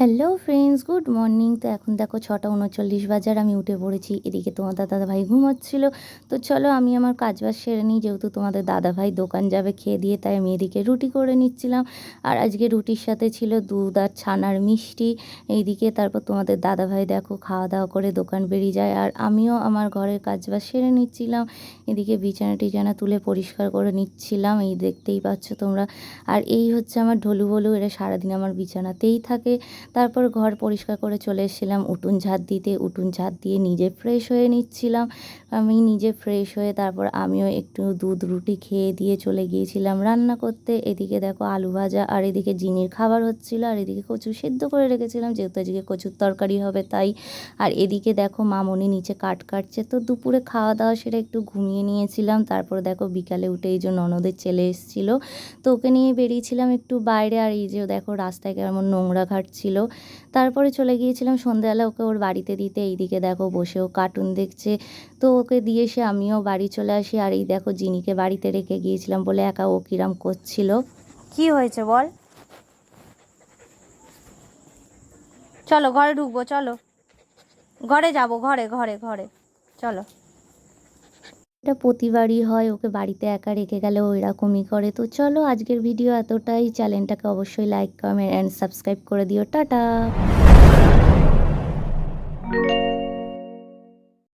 Hello friends good morning তো এখন দেখো ছটা উনচল্লিশ বাজার, আমি উঠে পড়েছি। এদিকে তোমাদের দাদাভাই ঘুমাচ্ছিল। তো চলো আমি আমার কাজবাজ সেরে নিই, যেহেতু তোমাদের দাদাভাই দোকান যাবে খেয়ে দিয়ে, তাই আমি এদিকে রুটি করে নিচ্ছিলাম। আর আজকে রুটির সাথে ছিল দুধ আর ছানার মিষ্টি। এইদিকে তারপর তোমাদের দাদাভাই দেখো খাওয়া দাওয়া করে দোকান বেরিয়ে যায়। আর আমিও আমার ঘরের কাজবাজ সেরে নিচ্ছিলাম। এদিকে বিছানা টিছানা তুলে পরিষ্কার করে নিচ্ছিলাম। এই দেখতেই পাচ্ছ তোমরা। আর এই হচ্ছে আমার ঢোলু বলু, এরা সারাদিন আমার বিছানাতেই থাকে। তারপর ঘর পরিষ্কার করে চলে এসেছিলাম, উঠুন ঝাঁট দিতে, উঠুন ঝাঁট দিয়ে নিজে ফ্রেশ হয়ে নিচ্ছিলাম। আমি নিজে ফ্রেশ হয়ে তারপর আমিও একটু দুধ রুটি খেয়ে দিয়ে চলে গিয়েছিলাম রান্না করতে। এদিকে দেখো আলু ভাজা, আর এদিকে জিনির খাবার হচ্ছিল, আর এদিকে কচু সেদ্ধ করে রেখেছিলাম, যেহেতু আজকে কচুর তরকারি হবে তাই। আর এদিকে দেখো মামনি নিচে কাট কাটছে, তো দুপুরে খাওয়া দাওয়া সেটা একটু ঘুমিয়ে নিয়েছিলাম। তারপর দেখো বিকালে উঠে এই যে ননদের ছেলে এসেছিল, তো ওকে নিয়ে বেরিয়েছিলাম একটু বাইরে। আর এই যে দেখো রাস্তায় কেমন নোংরা ঘাটছিল তারপরে চলে গিয়েছিলাম সন্ধ্যাবেলা ওকে ওর বাড়িতে দিতে। এইদিকে দেখো বসেও কার্টুন দেখছে। তো ওকে দিয়ে এসে আমিও বাড়ি চলে আসি। আর এই দেখো জিনিকে বাড়িতে রেখে গিয়েছিলাম বলে একা ও কিরাম করছিল। কি হয়েছে বল? চলো ঘরে ঢুকবো, চলো। ঘরে যাব, ঘরে ঘরে ঘরে, চলো। এটা প্রতিবারই হয়, ওকে বাড়িতে একা রেখে গেলে ও এরকমই করে। তো চলো আজকের ভিডিও এতটাই। চ্যানেলটাকে অবশ্যই লাইক কমেন্ট অ্যান্ড সাবস্ক্রাইব করে দিও। টাটা!